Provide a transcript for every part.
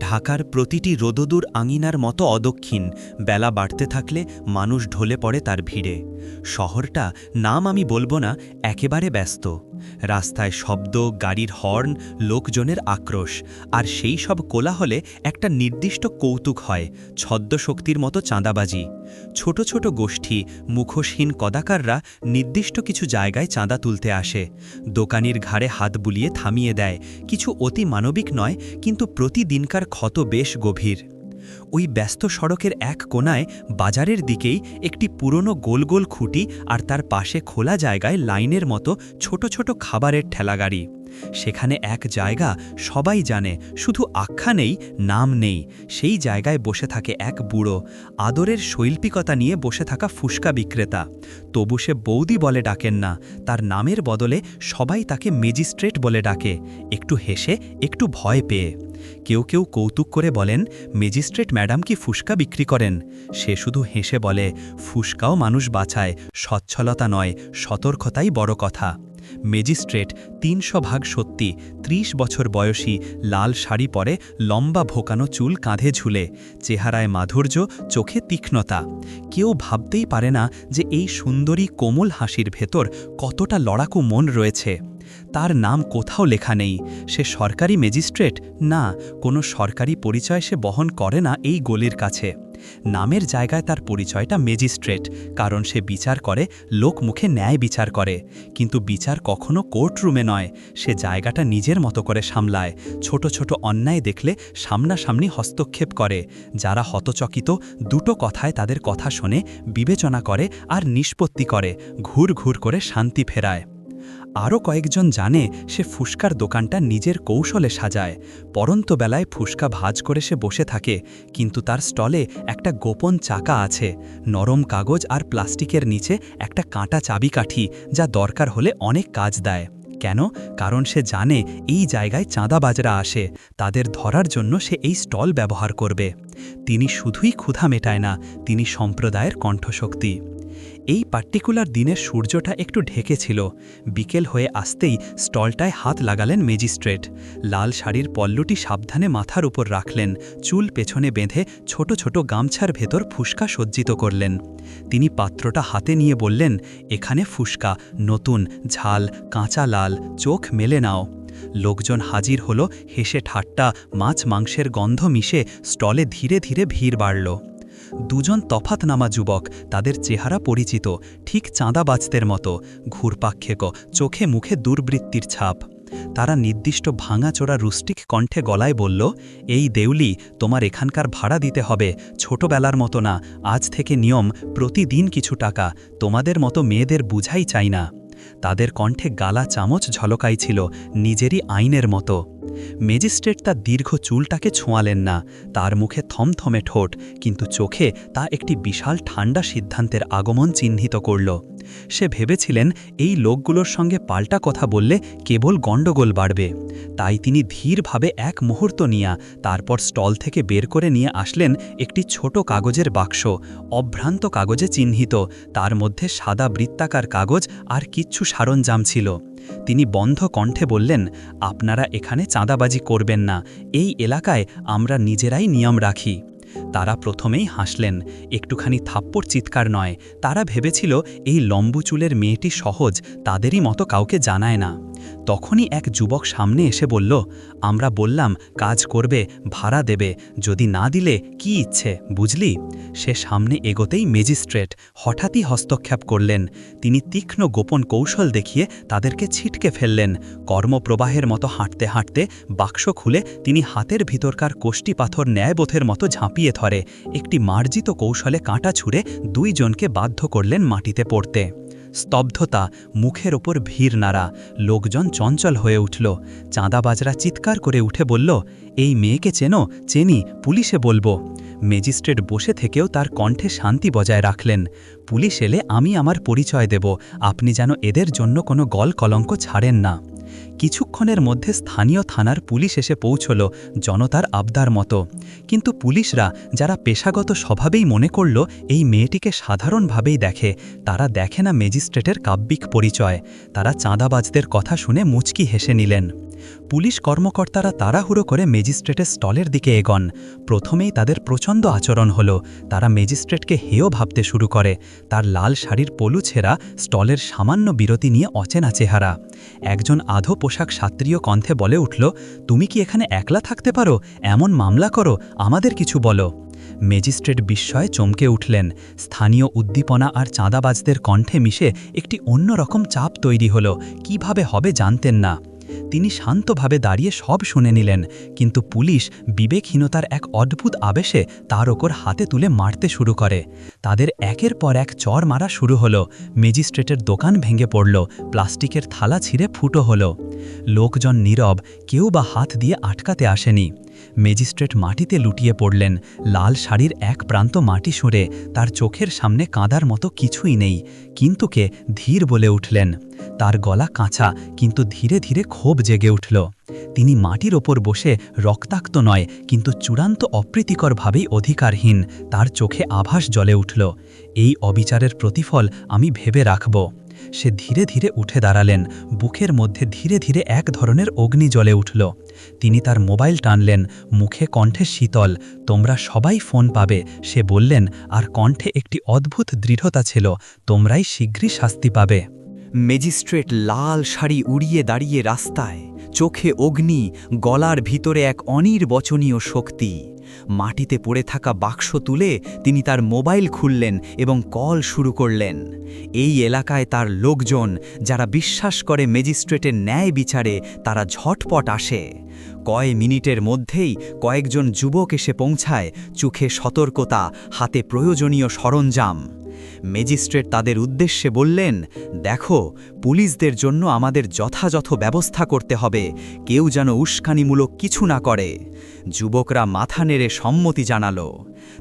ঢাকার প্রতিটি রোদদুর আঙিনার মতো অদক্ষিণ। বেলা বাড়তে থাকলে মানুষ ঢলে পড়ে তার ভিড়ে। শহরটা, নাম আমি বলব না, একেবারে ব্যস্ত। রাস্তায় শব্দ, গাড়ির হর্ন, লোকজনের আক্রোশ। আর সেই সব কোলাহলে একটা নির্দিষ্ট কৌতুক হয় ছদ্ম শক্তির মতো চাঁদাবাজি। ছোট ছোট গোষ্ঠী, মুখোশহীন কদাকাররা নির্দিষ্ট কিছু জায়গায় চাঁদা তুলতে আসে। দোকানির ঘাড়ে হাত বুলিয়ে থামিয়ে দেয়। কিছু অতি মানবিক নয়, কিন্তু প্রতিদিনকার ক্ষত বেশ গভীর। ওই ব্যস্ত সড়কের এক কোনায় বাজারের দিকেই একটি পুরনো গোল গোল খুঁটি আর তার পাশে খোলা জায়গায় লাইনের মতো ছোট ছোট খাবারের ঠেলাগাড়ি। সেখানে এক জায়গা সবাই জানে, শুধু আখ্যা নেই, নাম নেই। সেই জায়গায় বসে থাকে এক বুড়ো, আদরের শৈল্পিকতা নিয়ে বসে থাকা ফুসকা বিক্রেতা। তবু সে বৌদি বলে ডাকেন না, তার নামের বদলে সবাই তাকে মেজিস্ট্রেট বলে ডাকে। একটু হেসে, একটু ভয় পেয়ে। কেউ কেউ কৌতুক করে বলেন, ম্যাজিস্ট্রেট ম্যাডাম কি ফুসকা বিক্রি করেন? সে শুধু হেসে বলে, ফুসকাও মানুষ বাঁচায় সচ্ছলতা নয়, সতর্কতাই বড় কথা। ম্যাজিস্ট্রেট তিনশো ভাগ সত্যি ৩০ বছর বয়সী লাল শাড়ি পরে লম্বা ভোকানো চুল কাঁধে ঝুলে, চেহারায় মাধুর্য, চোখে তীক্ষ্ণতা। কেউ ভাবতেই পারে না যে এই সুন্দরী কোমল হাসির ভেতর কতটা লড়াকু মন রয়েছে। তার নাম কোথাও লেখা নেই। সে সরকারি ম্যাজিস্ট্রেট? না, কোনো সরকারি পরিচয় সে বহন করে না এই গলির কাছে। নামের জায়গায় তার পরিচয়টা ম্যাজিস্ট্রেট, কারণ সে বিচার করে, লোক মুখে ন্যায় বিচার করে। কিন্তু বিচার কখনো কোর্টরুমে নয়, সে জায়গাটা নিজের মতো করে সামলায়। ছোট ছোট অন্যায় দেখলে সামনাসামনি হস্তক্ষেপ করে। যারা হতচকিত, দুটো কথায় তাদের কথা শোনে, বিবেচনা করে আর নিষ্পত্তি করে, ঘুর ঘুর করে শান্তি ফেরায়। আরও কয়েকজন জানে সে ফুসকার দোকানটা নিজের কৌশলে সাজায়। পরন্ত বেলায় ফুসকা ভাজ করে সে বসে থাকে, কিন্তু তার স্টলে একটা গোপন চাকা আছে। নরম কাগজ আর প্লাস্টিকের নিচে একটা কাঁটা চাবিকাঠি, যা দরকার হলে অনেক কাজ দেয়। কেন? কারণ সে জানে এই জায়গায় চাঁদাবাজরা আসে, তাদের ধরার জন্য সে এই স্টল ব্যবহার করবে। তিনি শুধুই ক্ষুধা মেটায় না, তিনি সম্প্রদায়ের কণ্ঠশক্তি। এই পার্টিকুলার দিনের সূর্যটা একটু ঢেকেছিল। বিকেল হয়ে আসতেই স্টলটায় হাত লাগালেন ম্যাজিস্ট্রেট। লাল শাড়ির পল্লুটি সাবধানে মাথার উপর রাখলেন, চুল পেছনে বেঁধে ছোট ছোট গামছার ভেতর ফুসকা সজ্জিত করলেন। তিনি পাত্রটা হাতে নিয়ে বললেন, এখানে ফুসকা, নতুন, ঝাল, কাঁচা লাল, চোখ মেলে নাও। লোকজন হাজির হলো, হেসে ঠাট্টা, মাছ মাংসের গন্ধ মিশে স্টলে ধীরে ধীরে ভিড় বাড়ল। দুজন তফাতনামা যুবক, তাদের চেহারা পরিচিত, ঠিক চাঁদাবাজদের মতো, ঘুরপাক্ষেক, চোখে মুখে দুর্বৃত্তির ছাপ। তারা নির্দিষ্ট ভাঙাচোরা রুস্টিক কণ্ঠে গলায় বলল, এই দেউলি, তোমার এখানকার ভাড়া দিতে হবে, ছোটবেলার মতো না, আজ থেকে নিয়ম, প্রতিদিন কিছু টাকা, তোমাদের মতো মেয়েদের বুঝাই চাই না। তাদের কণ্ঠে গালা চামচ ঝলকাইছিল নিজেরই আইনের মতো। ম্যাজিস্ট্রেট তার দীর্ঘ চুলটাকে ছোঁয়ালেন না। তার মুখে থমথমে ঠোঁট, কিন্তু চোখে তা একটি বিশাল ঠান্ডা সিদ্ধান্তের আগমন চিহ্নিত করল। সে ভেবেছিলেন, এই লোকগুলোর সঙ্গে পাল্টা কথা বললে কেবল গণ্ডগোল বাড়বে। তাই তিনি ধীরভাবে এক মুহূর্ত নিয়া তারপর স্টল থেকে বের করে নিয়ে আসলেন একটি ছোট কাগজের বাক্স, অভ্রান্ত কাগজে চিহ্নিত। তার মধ্যে সাদা বৃত্তাকার কাগজ আর কিচ্ছু সারঞ্জাম ছিল। তিনি বন্ধ কণ্ঠে বললেন, আপনারা এখানে চাঁদাবাজি করবেন না, এই এলাকায় আমরা নিজেরাই নিয়ম রাখি। তারা প্রথমেই হাসলেন, একটুখানি থাপ্পড় চিৎকার নয়, তারা ভেবেছিল এই লম্বু চুলের মেয়েটি সহজ, তাদেরই মতো কাউকে জানায় না। তখনই এক যুবক সামনে এসে বলল, আমরা বললাম, কাজ করবে, ভাড়া দেবে, যদি না দিলে কি ইচ্ছে, বুঝলি? সে সামনে এগোতেই ম্যাজিস্ট্রেট হঠাৎই হস্তক্ষেপ করলেন। তিনি তীক্ষ্ণ গোপন কৌশল দেখিয়ে তাদেরকে ছিটকে ফেললেন। কর্মপ্রবাহের মতো হাঁটতে হাঁটতে বাক্স খুলে তিনি হাতের ভিতরকার কোষ্টি পাথর ন্যায়বোধের মতো ঝাঁপিয়ে ধরে। একটি মার্জিত কৌশলে কাঁটা ছুঁড়ে দুইজনকে বাধ্য করলেন মাটিতে পড়তে। স্তব্ধতা, মুখের ওপর ভিড় নাড়া, লোকজন চঞ্চল হয়ে উঠল। চাঁদাবাজরা চিৎকার করে উঠে বলল, এই মেয়েকে চেনো, চেনি, পুলিশে বলব। ম্যাজিস্ট্রেট বসে থেকেও তার কণ্ঠে শান্তি বজায় রাখলেন। পুলিশ এলে আমি আমার পরিচয় দেব, আপনি যেন এদের জন্য কোনো গল কলঙ্ক ছাড়েন না। কিছুক্ষণের মধ্যে স্থানীয় থানার পুলিশ এসে পৌঁছল জনতার আবদার মতো। কিন্তু পুলিশরা, যারা পেশাগত স্বভাবেই মনে করল, এই মেয়েটিকে সাধারণভাবেই দেখে। তারা দেখে না ম্যাজিস্ট্রেটের কাব্যিক পরিচয়। তারা চাঁদাবাজদের কথা শুনে মুচকি হেসে নিলেন। পুলিশ কর্মকর্তারা তাড়াহুড়ো করে ম্যাজিস্ট্রেটের স্টলের দিকে এগন। প্রথমেই তাদের প্রচণ্ড আচরণ হলো। তারা ম্যাজিস্ট্রেটকে হেয় ভাবতে শুরু করে। তার লাল শাড়ির পলু ছেঁড়া স্টলের সামান্য বিরতি নিয়ে অচেনা চেহারা। একজন আধো পোশাক সাত্রীয় কণ্ঠে বলে উঠল, তুমি কি এখানে একলা থাকতে পারো? এমন মামলা করো, আমাদের কিছু বলো। ম্যাজিস্ট্রেট বিস্ময়ে চমকে উঠলেন। স্থানীয় উদ্দীপনা আর চাঁদাবাজদের কণ্ঠে মিশে একটি অন্যরকম চাপ তৈরি হলো। কীভাবে হবে জানতেন না। তিনি শান্তভাবে দাঁড়িয়ে সব শুনে নিলেন, কিন্তু পুলিশ বিবেকহীনতার এক অদ্ভুত আবেশে তার ওপর হাতে তুলে মারতে শুরু করে। তাদের একের পর এক চর মারা শুরু হল, ম্যাজিস্ট্রেটের দোকান ভেঙে পড়ল, প্লাস্টিকের থালা ছিঁড়ে ফুটো হল। লোকজন নীরব, কেউ বা হাত দিয়ে আটকাতে আসেনি। ম্যাজিস্ট্রেট মাটিতে লুটিয়ে পড়লেন। লাল শাড়ির এক প্রান্ত মাটি সরে তার চোখের সামনে কাঁদার মতো কিছুই নেই, কিন্তু কে ধীর বলে উঠলেন। তার গলা কাঁচা, কিন্তু ধীরে ধীরে ক্ষোভ জেগে উঠল। তিনি মাটির ওপর বসে রক্তাক্ত নয়, কিন্তু চূড়ান্ত অপ্রীতিকরভাবেই অধিকারহীন, তার চোখে আভাস জ্বলে উঠল। এই অবিচারের প্রতিফল আমি ভেবে রাখব। সে ধীরে ধীরে উঠে দাঁড়ালেন। বুকের মধ্যে ধীরে ধীরে এক ধরনের অগ্নি জ্বলে উঠল। তিনি তার মোবাইল টানলেন, মুখে কণ্ঠে শীতল, তোমরা সবাই ফোন পাবে। সে বললেন, আর কণ্ঠে একটি অদ্ভুত দৃঢ়তা ছিল, তোমরাই শীঘ্রই শাস্তি পাবে। ম্যাজিস্ট্রেট লাল শাড়ি উড়িয়ে দাঁড়িয়ে রাস্তায়, চোখে অগ্নি, গলার ভিতরে এক অনির্বচনীয় শক্তি। মাটিতে পড়ে থাকা বাক্স তুলে তিনি তার মোবাইল খুললেন এবং কল শুরু করলেন। এই এলাকায় তার লোকজন, যারা বিশ্বাস করে ম্যাজিস্ট্রেটের ন্যায় বিচারে, তারা ঝটপট আসে। কয় মিনিটের মধ্যেই কয়েকজন যুবক এসে পৌঁছায় চোখে সতর্কতা, হাতে প্রয়োজনীয় সরঞ্জাম। ম্যাজিস্ট্রেট তাদের উদ্দেশ্যে বললেন, দেখো, পুলিশদের জন্য আমাদের যথাযথ ব্যবস্থা করতে হবে। কেউ যেন উস্কানিমূলক কিছু না করে। যুবকরা মাথা নেড়ে সম্মতি জানাল।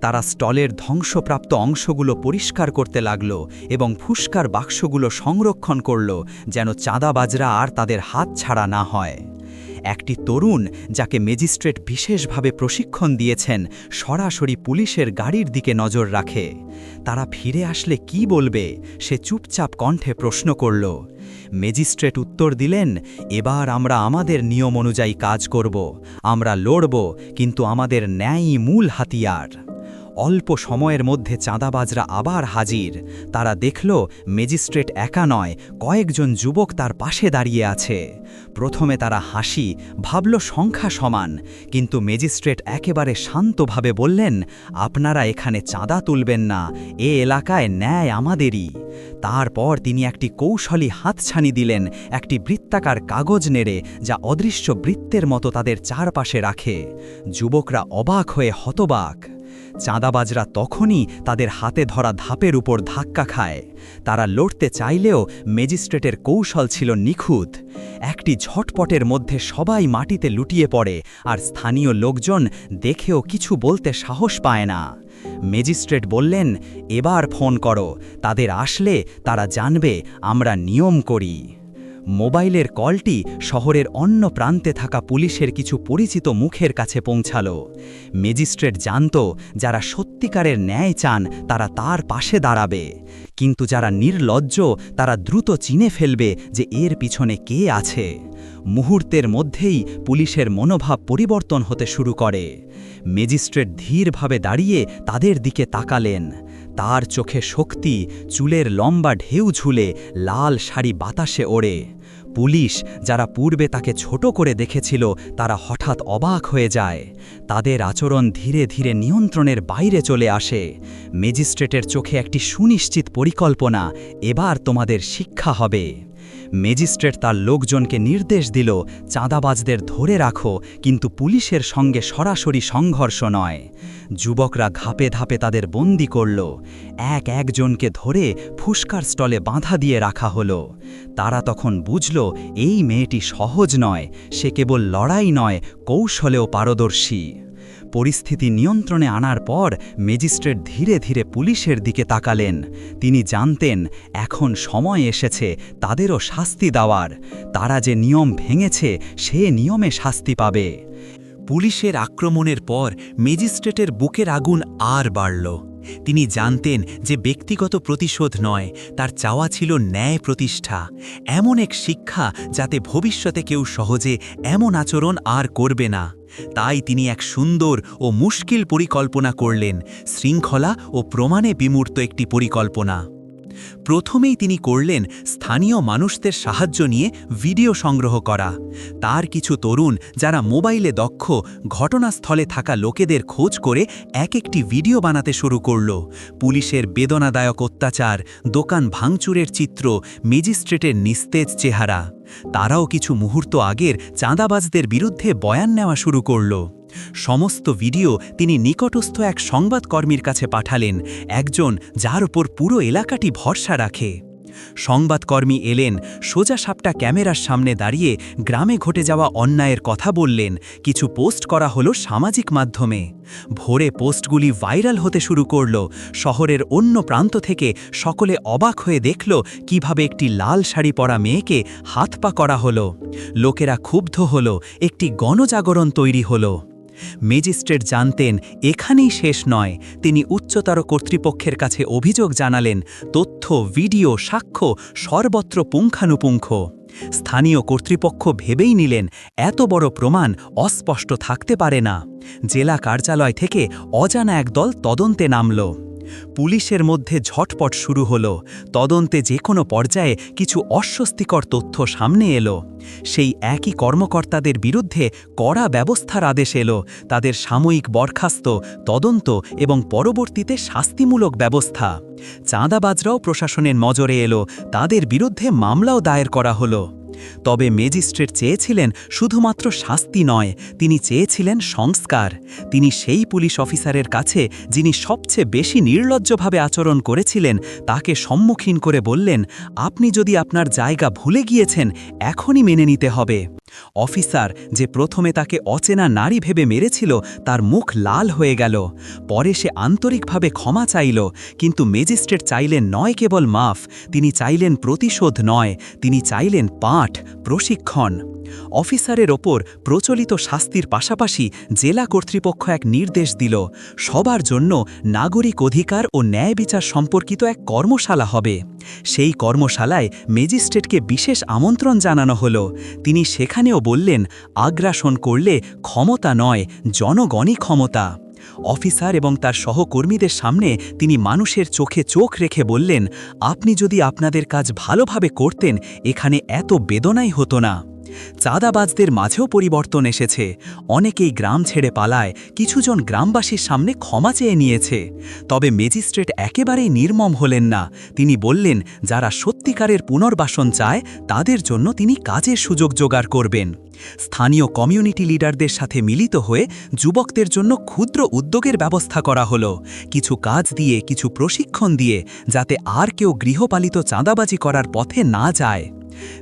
তারা স্টলের ধ্বংসপ্রাপ্ত অংশগুলো পরিষ্কার করতে লাগল এবং ফুস্কার বাক্সগুলো সংরক্ষণ করল যেন চাঁদাবাজরা আর তাদের হাত ছাড়া না হয়। একটি তরুণ যাকে ম্যাজিস্ট্রেট বিশেষভাবে প্রশিক্ষণ দিয়েছেন, সরাসরি পুলিশের গাড়ির দিকে নজর রাখে। তারা ফিরে আসলে কি বলবে, সে চুপচাপ কণ্ঠে প্রশ্ন করল। ম্যাজিস্ট্রেট উত্তর দিলেন, এবার আমরা আমাদের নিয়ম অনুযায়ী কাজ করব, আমরা লড়ব, কিন্তু আমাদের ন্যায়ই মূল হাতিয়ার। অল্প সময়ের মধ্যে চাঁদাবাজরা আবার হাজির। তারা দেখল, ম্যাজিস্ট্রেট একা নয়, কয়েকজন যুবক তার পাশে দাঁড়িয়ে আছে। প্রথমে তারা হাসি, ভাবল সংখ্যা সমান, কিন্তু ম্যাজিস্ট্রেট একেবারে শান্তভাবে বললেন, আপনারা এখানে চাঁদা তুলবেন না, এ এলাকায় ন্যায় আমাদেরই। তারপর তিনি একটি কৌশলী হাতছানি দিলেন, একটি বৃত্তাকার কাগজ নেড়ে, যা অদৃশ্য বৃত্তের মতো তাদের চারপাশে রাখে। যুবকরা অবাক হয়ে হতবাক। চাঁদাবাজরা তখনই তাদের হাতে ধরা ধাপের উপর ধাক্কা খায়। তারা লড়তে চাইলেও ম্যাজিস্ট্রেটের কৌশল ছিল নিখুঁত। একটি ঝটপটের মধ্যে সবাই মাটিতে লুটিয়ে পড়ে আর স্থানীয় লোকজন দেখেও কিছু বলতে সাহস পায় না। ম্যাজিস্ট্রেট বললেন, এবার ফোন করো, তাদের আসলে তারা জানবে, আমরা নিয়ম করি। মোবাইলের কলটি শহরের অন্য প্রান্তে থাকা পুলিশের কিছু পরিচিত মুখের কাছে পৌঁছালো। ম্যাজিস্ট্রেট জানত, যারা সত্যিকারের ন্যায় চান, তারা তার পাশে দাঁড়াবে। কিন্তু যারা নির্লজ্জ, তারা দ্রুত চিনে ফেলবে যে এর পিছনে কে আছে। মুহূর্তের মধ্যেই পুলিশের মনোভাব পরিবর্তন হতে শুরু করে। ম্যাজিস্ট্রেট ধীরভাবে দাঁড়িয়ে তাদের দিকে তাকালেন। তার চোখে শক্তি, চুলের লম্বা ঢেউ ঝুলে লাল শাড়ি বাতাসে ওড়ে। পুলিশ যারা পূর্বে তাকে ছোট করে দেখেছিল, তারা হঠাৎ অবাক হয়ে যায়। তাদের আচরণ ধীরে ধীরে নিয়ন্ত্রণের বাইরে চলে আসে। ম্যাজিস্ট্রেটের চোখে একটি সুনিশ্চিত পরিকল্পনা, এবার তোমাদের শিক্ষা হবে। ম্যাজিস্ট্রেট তার লোকজনকে নির্দেশ দিল, চাঁদাবাজদের ধরে রাখো, কিন্তু পুলিশের সঙ্গে সরাসরি সংঘর্ষ নয়। যুবকরা ঘাপে ধাপে তাদের বন্দি করল। এক একজনকে ধরে ফুসকার স্টলে বাঁধা দিয়ে রাখা হলো। তারা তখন বুঝল, এই মেয়েটি সহজ নয়, সে কেবল লড়াই নয়, কৌশলেও পারদর্শী। পরিস্থিতি নিয়ন্ত্রণে আনার পর ম্যাজিস্ট্রেট ধীরে ধীরে পুলিশের দিকে তাকালেন। তিনি জানতেন, এখন সময় এসেছে তাদেরও শাস্তি দেওয়ার। তারা যে নিয়ম ভেঙেছে, সে নিয়মে শাস্তি পাবে। পুলিশের আক্রমণের পর ম্যাজিস্ট্রেটের বুকের আগুন আর বাড়ল। তিনি জানতেন যে ব্যক্তিগত প্রতিশোধ নয়, তার চাওয়া ছিল ন্যায় প্রতিষ্ঠা। এমন এক শিক্ষা যাতে ভবিষ্যতে কেউ সহজে এমন আচরণ আর করবে না। তাই তিনি এক সুন্দর ও মুশকিল পরিকল্পনা করলেন, শৃঙ্খলা ও প্রমাণে বিমূর্ত একটি পরিকল্পনা। প্রথমেই তিনি করলেন স্থানীয় মানুষদের সাহায্য নিয়ে ভিডিও সংগ্রহ করা। তার কিছু তরুণ যারা মোবাইলে দক্ষ, ঘটনাস্থলে থাকা লোকেদের খোঁজ করে এক একটি ভিডিও বানাতে শুরু করল। পুলিশের বেদনাদায়ক অত্যাচার, দোকান ভাঙচুরের চিত্র, ম্যাজিস্ট্রেটের নিস্তেজ চেহারা। তারাও কিছু মুহূর্ত আগের চাঁদাবাজদের বিরুদ্ধে বয়ান নেওয়া শুরু করল। সমস্ত ভিডিও তিনি নিকটস্থ এক সংবাদকর্মীর কাছে পাঠালেন, একজন যার উপর পুরো এলাকাটি ভরসা রাখে। সংবাদকর্মী এলেন, সোজা সাপটা ক্যামেরার সামনে দাঁড়িয়ে গ্রামে ঘটে যাওয়া অন্যায়ের কথা বললেন, কিছু পোস্ট করা হলো সামাজিক মাধ্যমে। ভোরে পোস্টগুলি ভাইরাল হতে শুরু করল, শহরের অন্য প্রান্ত থেকে সকলে অবাক হয়ে দেখল কীভাবে একটি লাল শাড়ি পরা মেয়েকে হাত পা করা হলো। লোকেরা ক্ষুব্ধ হলো, একটি গণজাগরণ তৈরি হলো। ম্যাজিস্ট্রেট জানতেন, এখানেই শেষ নয়। তিনি উচ্চতর কর্তৃপক্ষের কাছে অভিযোগ জানালেন, তথ্য, ভিডিও, সাক্ষ্য সর্বত্র পুঙ্খানুপুঙ্খ। স্থানীয় কর্তৃপক্ষ ভেবেই নিলেন, এত বড় প্রমাণ অস্পষ্ট থাকতে পারে না। জেলা কার্যালয় থেকে অজানা একদল তদন্তে নামল। পুলিশের মধ্যে ঝটপট শুরু হলো। তদন্তে যে কোনো পর্যায়ে কিছু অস্বস্তিকর তথ্য সামনে এলো। সেই একই কর্মকর্তাদের বিরুদ্ধে কড়া ব্যবস্থার আদেশ এলো। তাদের সাময়িক বরখাস্ত, তদন্ত এবং পরবর্তীতে শাস্তিমূলক ব্যবস্থা। চাঁদাবাজরাও প্রশাসনের নজরে এলো। তাদের বিরুদ্ধে মামলাও দায়ের করা হলো। তবে ম্যাজিস্ট্রেট চেয়েছিলেন শুধুমাত্র শাস্তি নয়, তিনি চেয়েছিলেন সংস্কার। তিনি সেই পুলিশ অফিসারের কাছে, যিনি সবচেয়ে বেশি নির্লজ্জভাবে আচরণ করেছিলেন, তাকে সম্মুখীন করে বললেন, আপনি যদি আপনার জায়গা ভুলে গিয়েছেন, এখনই মেনে নিতে হবে। অফিসার যে প্রথমে তাকে অচেনা নারী ভেবে মেরেছিল, তার মুখ লাল হয়ে গেল। পরে সে আন্তরিকভাবে ক্ষমা চাইল, কিন্তু ম্যাজিস্ট্রেট চাইলেন নয় কেবল মাফ, তিনি চাইলেন প্রতিশোধ নয়, তিনি চাইলেন পাঠ প্রশিক্ষণ। অফিসারের ওপর প্রচলিত শাস্তির পাশাপাশি জেলা কর্তৃপক্ষ এক নির্দেশ দিল, সবার জন্য নাগরিক অধিকার ও ন্যায় বিচার সম্পর্কিত এক কর্মশালা হবে। সেই কর্মশালায় ম্যাজিস্ট্রেটকে বিশেষ আমন্ত্রণ জানানো হল। তিনি সেখানেও বললেন, আগ্রাসন করলে ক্ষমতা নয়, জনগণই ক্ষমতা। অফিসার এবং তার সহকর্মীদের সামনে তিনি মানুষের চোখে চোখ রেখে বললেন, আপনি যদি আপনাদের কাজ ভালোভাবে করতেন, এখানে এত বেদনাই হতো না। চাঁদাবাজদের মাঝেও পরিবর্তন এসেছে। অনেকেই গ্রাম ছেড়ে পালায়, কিছুজন গ্রামবাসীর সামনে ক্ষমা চেয়ে নিয়েছে। তবে ম্যাজিস্ট্রেট একেবারেই নির্মম হলেন না। তিনি বললেন, যারা সত্যিকারের পুনর্বাসন চায়, তাদের জন্য তিনি কাজের সুযোগ জোগাড় করবেন। স্থানীয় কমিউনিটি লিডারদের সাথে মিলিত হয়ে যুবকদের জন্য ক্ষুদ্র উদ্যোগের ব্যবস্থা করা হলো। কিছু কাজ দিয়ে, কিছু প্রশিক্ষণ দিয়ে, যাতে আর কেউ গৃহপালিত চাঁদাবাজি করার পথে না যায়।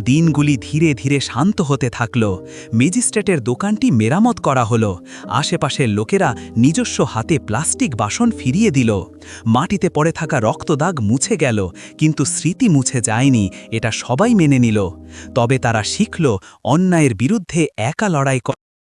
দিনগুলি ধীরে ধীরে শান্ত হতে থাকল। ম্যাজিস্ট্রেটের দোকানটি মেরামত করা হলো। আশেপাশের লোকেরা নিজস্ব হাতে প্লাস্টিক বাসন ফিরিয়ে দিল। মাটিতে পড়ে থাকা রক্তদাগ মুছে গেল, কিন্তু স্মৃতি মুছে যায়নি, এটা সবাই মেনে নিল। তবে তারা শিখল, অন্যায়ের বিরুদ্ধে একা লড়াই